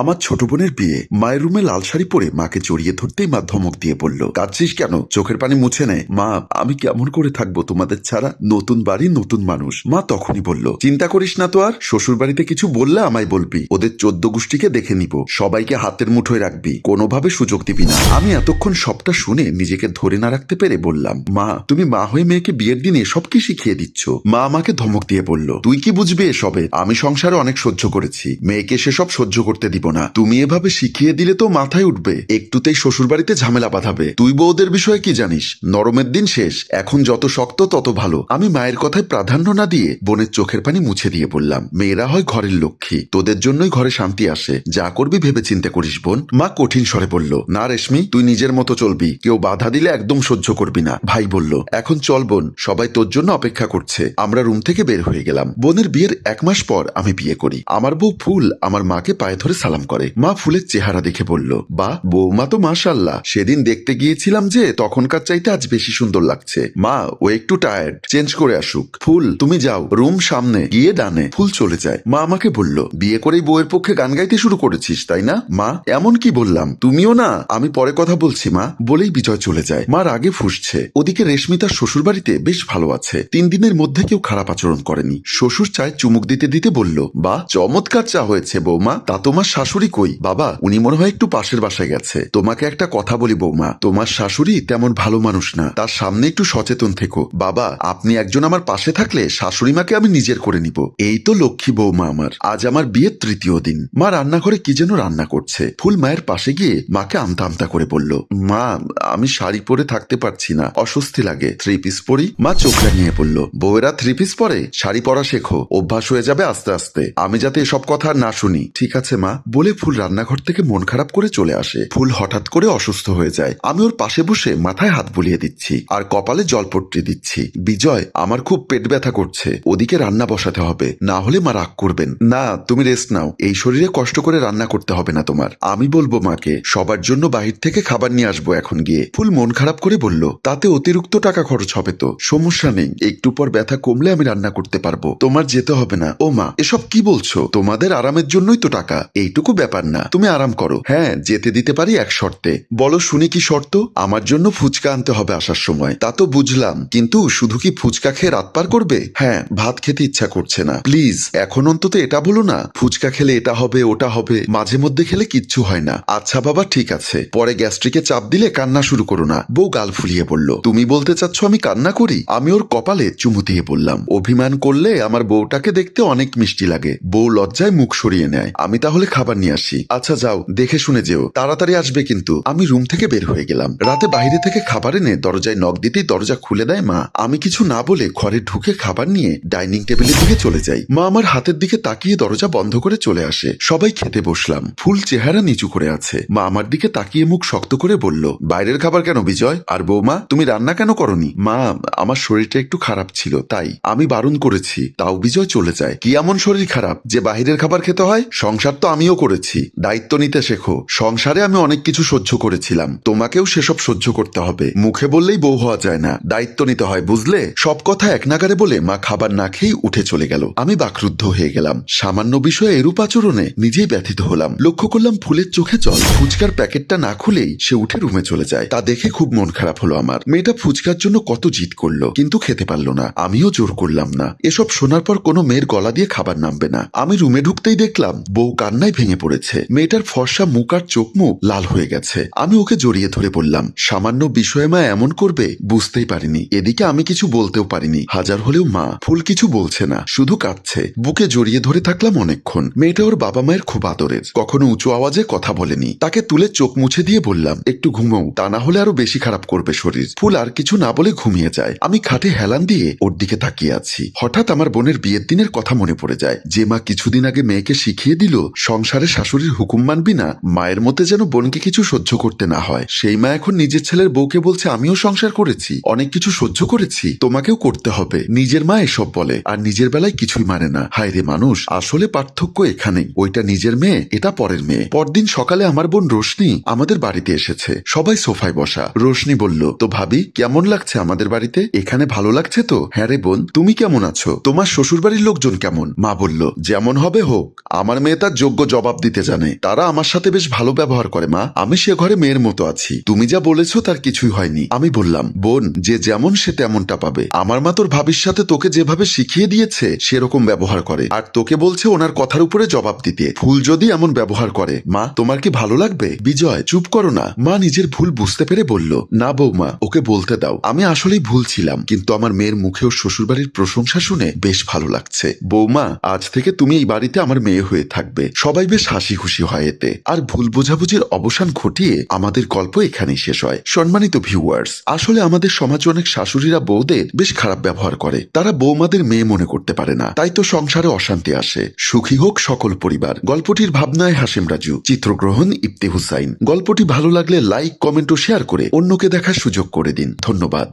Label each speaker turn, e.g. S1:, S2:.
S1: আমার ছোট বোনের বিয়ে। মায়ের রুমে লাল শাড়ি পরে মাকে জড়িয়ে ধরতেই মা ধমক দিয়ে বলল, কাঁদছিস কেন? চোখের পানি মুছে নেয় মা, আমি কেমন করে থাকব তোমাদের ছাড়া? নতুন বাড়ি, নতুন মানুষ। মা তখনই বলল, চিন্তা করিস না তো আর। শ্বশুর বাড়িতে কিছু বললে আমায় বলবি। ওদের চোদ্দ গোষ্ঠীকে দেখে নিব। সবাইকে হাতের মুঠোয় রাখবি। কোনোভাবে সুযোগ দিবি না। আমি এতক্ষণ সবটা শুনে নিজেকে ধরে না রাখতে পেরে বললাম, মা, তুমি মা হয়ে মেয়েকে বিয়ের দিনে সব কি শিখিয়ে দিচ্ছ? মা আমাকে ধমক দিয়ে বলল, তুই কি বুঝবি এসবে? আমি সংসারে অনেক সহ্য করেছি। মেয়েকে সেসব সহ্য করতে দিব না। তুমি এভাবে শিখিয়ে দিলে তো মাথায় উঠবে। একটুতেই শ্বশুর বাড়িতে ঝামেলা বাঁধাবে। তুই বউদের বিষয়ে কি জানিস? নরমের দিন শেষ। এখন যত শক্ত, তত ভালো। আমি মায়ের কথায় প্রাধান্য না দিয়ে বোনের চোখের পানি মুছে দিয়ে বললাম, মেয়েরা হয় ঘরের লক্ষ্মী। তোদের জন্যই ঘরে শান্তি আসে। যা করবি ভেবে চিন্তা করিস, বোন। মা কঠিন স্বরে বলল, না রেশমি, তুই নিজের মতো চলবি। কেউ বাধা দিলে একদম সহ্য করবি না। ভাই বলল, এখন চল, বোন। সবাই তোর জন্য অপেক্ষা করছে। আমরা রুম থেকে বের হয়ে গেলাম। বোনের বিয়ের এক মাস পর আমি বিয়ে করি। আমার বউ ফুল, আমার মাকে পায়ে ধরে সালাম করে। মা ফুলের চেহারা দেখে বলল, বা, বৌমা তো মাশাল্লাহ। সেদিন দেখতে গিয়েছিলাম যে, তখনকার চাইতে আজ বেশি সুন্দর লাগছে। মা, ও একটু টায়ার্ড চেঞ্জ করে আসুক। ফুল, তুমি যাও। রুম সামনে। গিয়ে ডানে। ফুল চলে যায়। মা আমাকে বলল, বিয়ে করেই বউয়ের পক্ষে গান গাইতে শুরু করেছিস, তাই না? মা, এমন কি বললাম? তুমিও না? আমি পরে কথা বলছি, মা। বলেই বিজয় চলে যায়। মা আগে ফুসছে। ওদিকে রেশমি তার শ্বশুর বাড়িতে বেশ ভালো আছে। তিন দিনের মধ্যে কেউ খারাপ আচরণ করেনি। শ্বশুর চায় চুমুক দিতে দিতে বলল, বা, চমৎকার চা হয়েছে বৌমা। তা তোমার শাশুড়ি কই? বাবা, উনি মনে হয় একটু পাশের বাসায় গেছে। তোমাকে একটা কথা বলি বৌমা, তোমার শাশুড়ি তেমন ভালো মানুষ না। তার সামনে একটু সচেতন থেকো। বাবা, আপনি একজন আমার পাশে থাকলে শাশুড়ি মাকে আমি নিজের করে নিব। এই তো লক্ষ্মী বৌমা আমার। আজ আমার বিয়ের তৃতীয় দিন। মা রান্নাঘরে কি যেন রান্না করছে। ফুল মায়ের পাশে গিয়ে মাকে আমতা আমতা করে বলল, মা, আমি শাড়ি পরে থাকতে পারছি না। অস্বস্তি লাগে। থ্রি পিস পরি। মা চোখ নিয়ে বলল, বউয়েরা থ্রি পিস পরে? শাড়ি পরা শেখো। অভ্যাস হয়ে যাবে আস্তে আস্তে। আমি যাতে এসব কথা না শুনি। ঠিক আছে মা বলে ফুল রান্নাঘর থেকে মন খারাপ করে চলে আসে। ফুল হঠাৎ করে অসুস্থ হয়ে যায়। আমি ওর পাশে বসে মাথায় হাত বুলিয়ে দিচ্ছি আর কপালে জলপট্টি দিচ্ছি। বিজয়, আমার খুব পেট ব্যথা করছে। ওদিকে রান্না বসাতে হবে। না হলে মা রাগ করবেন। না, তুমি রেস্ট নাও। এই শরীরে কষ্ট করে রান্না করতে হবে না তোমার। আমি বলব মাকে, সবার জন্য বাহির থেকে খাবার নিয়ে আসব এখন গিয়ে। ফুল মন খারাপ করে বলল, তাতে অতিরিক্ত টাকা খরচ হবে তো। সমস্যা নেই। একটু পর ব্যথা কমলে আমি রান্না করতে পারব। তোমার যেতে হবে না। ও মা, এসব কি বলছো? তোমাদের আরামের জন্যই তো টাকা। এইটুকু ব্যাপার না। তুমি আরাম করো। হ্যাঁ যেতে দিতে পারি এক শর্তে। বলো, শুনি কি শর্ত? আমার জন্য ফুচকা আনতে হবে আসার সময়। তা তো বুঝলাম। কিন্তু শুধু কি ফুচকা খেয়ে রাত পার করবে? হ্যাঁ ভাত খেতে ইচ্ছা করছে না। প্লিজ, এখন অন্তত এটা বলো না। ফুচকা খেলে এটা হবে, ওটা হবে। মাঝে মধ্যে খেলে কিচ্ছু হয় না। আচ্ছা বাবা, ঠিক আছে। পরে গ্যাস্ট্রিকে চাপ দিলে কান্না শুরু করো না। বউ গাল ফুলিয়ে বলল, তুমি বলতে চাচ্ছ আমি কান্না করি? আমি ওর কপালে চুমু দিয়ে বললাম, অভিমান করলে আমার বউটাকে দেখতে অনেক মিষ্টি লাগে। বউ লজ্জায় মুখ সরিয়ে নেয়, আমি তাহলে খাবার নিয়ে আসি। আচ্ছা যাও, দেখে শুনে যেও। তাড়াতাড়ি আসবে কিন্তু। আমি রুম থেকে বের হয়ে গেলাম। রাতে বাইরে থেকে খাবার এনে দরজায় নখ দিতেই দরজা খুলে দেয় মা। আমি কিছু না বলে ঘরে ঢুকে খাবার নিয়ে ডাইনিং টেবিলের দিকে চলে যাই। মা আমার হাতের দিকে তাকিয়ে দরজা বন্ধ করে চলে আসে। সবাই খেতে বসলাম। ফুল চেহারা নিচু করে আছে। মা আমার দিকে তাকিয়ে মুখ শক্ত করে বলল, বাইরের খাবার কেন বিজয়? আর বৌমা, তুমি রান্না কেন করনি? মা, আমার শরীরটা একটু খারাপ ছিল, তাই আমি বারণ করেছি, তাও বিজয় চলে যায়। কি এমন শরীর খারাপ, যে বাহিরের খাবার খেতে হয়? সংসার তো আমিও করেছি। দায়িত্ব নিতে শেখো। সংসারে আমি অনেক কিছু সহ্য করেছিলাম। তোমাকেও সেসব সহ্য করতে হবে। মুখে বললেই বউ হওয়া যায় না। দায়িত্ব নিতে হয়, বুঝলে? সব কথা এক নাগারে বলে মা খাবার না খেয়েই উঠে চলে গেল। আমি বাকরুদ্ধ হয়ে গেলাম। সামান্য বিষয়ে এরূপ আচরণে নিজেই ব্যথিত হলাম। লক্ষ্য করলাম ফুলের চোখে জল। ফুচকার প্যাকেটটা না খুলেই সে উঠে রুমে চলে যায়। তা দেখে খুব মন খারাপ হলো আমার। মেয়েটা ফুচকার জন্য কত জিদ করল, কিন্তু খেতে পারল না। আমিও জোর করলাম না। এসব শোনার পর কোনো মেয়ের গলা দিয়ে খাবার নামবে না। আমি রুমে ঢুকতেই দেখলাম, বউ কান্নায় ভেঙে পড়েছে। মেয়েটার ফর্সা মুখ আর চোখ মুখ লাল হয়ে গেছে। আমি ওকে জড়িয়ে ধরে বললাম, সামান্য বিষয়ে মা এমন করবে? বুঝতেই পারিনি। এদিকে আমি কিছু বলতেও পারিনি। হাজার হলেও মা, ফুল কিছু বলছে না, শুধু কাঁদছে। বুকে জড়িয়ে ধরে থাকলাম অনেকক্ষণ। মেয়েটা ওর বাবা মায়ের খুব আদরের। কখনো উঁচু আওয়াজে কথা বলেনি। তাকে তুলে চোখ মুছে দিয়ে বললাম, একটু ঘুমোও, তা না হলে আরও বেশি খারাপ করবে শরীর। ফুল আর কিছু না বলে ঘুমিয়ে যায়। আমি খাটে হেলান দিয়ে ওর দিকে তাকিয়ে আছি। হঠাৎ আমার বোনের বিয়ের দিনের কথা মনে পড়ে যায়। যে মা কিছুদিন আগে মেয়েকে শিখিয়ে দিল, সংসারে শাশুড়ির হুকুম মানবি না, মায়ের মতে যেন বোনকে কিছু সহ্য করতে না হয়। সেই মা এখন নিজের ছেলের বউকে বলছে, আমিও সংসার করেছি, অনেক কিছু সহ্য করেছি, তোমাকেও করতে হবে। নিজের মা এসব বলে, আর নিজের বেলায় কিছুই মানে না। হায় রে মানুষ, আসলে পার্থক্য এখানেই। ওইটা নিজের মেয়ে, এটা পরের মেয়ে। পরদিন সকালে আমার বোন রোশনি আমাদের বাড়িতে এসেছে। সবাই সোফায় বসা। রোশনি বলল, তো ভাবি, কেমন লাগছে আমাদের বাড়িতে? এখানে ভালো লাগছে তো? হ্যাঁ রে বোন, তুমি কেমন আছো? তোমার শ্বশুর বাড়ির লোকজন কেমন? মা বলল, যেমন হবে হোক। আমার মেয়ে তার যোগ্য জবাব জবাব দিতে জানে। তারা আমার সাথে বেশ ভালো ব্যবহার করে, মা। আমি সে ঘরে মেয়ের মতো আছি। তুমি যা বলেছ তার কিছুই হয়নি। আমি বললাম, বোন, যে যেমন সে তেমনটা পাবে। আমার মা তোর ভাবির সাথে তোকে যেভাবে শিখিয়ে দিয়েছে, সেরকম ব্যবহার করে। আর তোকে বলছে ওনার কথার উপরে জবাব দিতে। ফুল যদি এমন ব্যবহার করে, মা, তোমার কি ভালো লাগবে? বিজয়, চুপ করো না। মা নিজের ভুল বুঝতে পেরে বলল, না বৌমা, ওকে বলতে দাও। আমি আসলেই ভুল ছিলাম, কিন্তু আমার মেয়ের মুখে ওর শ্বশুরবাড়ির প্রশংসা শুনে বেশ ভালো লাগছে। বৌমা, আজ থেকে তুমি এই বাড়িতে আমার মেয়ে হয়ে থাকবে। সবাই বেশ হাসি খুশি হয় এতে। আর ভুল বোঝাবুঝির অবসান ঘটিয়ে আমাদের গল্প এখানেই শেষ হয়। সম্মানিত ভিউয়ার্স আসলে আমাদের সমাজে অনেক শাশুড়িরা বউদের বেশ খারাপ ব্যবহার করে। তারা বৌমাদের মেয়ে মনে করতে পারে না। তাই তো সংসারে অশান্তি আসে। সুখী হোক সকল পরিবার। গল্পটির ভাবনায় হাসিম রাজু, চিত্রগ্রহণ ইপ্তি হুসাইন। গল্পটি ভালো লাগলে লাইক কমেন্ট ও শেয়ার করে অন্যকে দেখার সুযোগ করে দিন। ধন্যবাদ।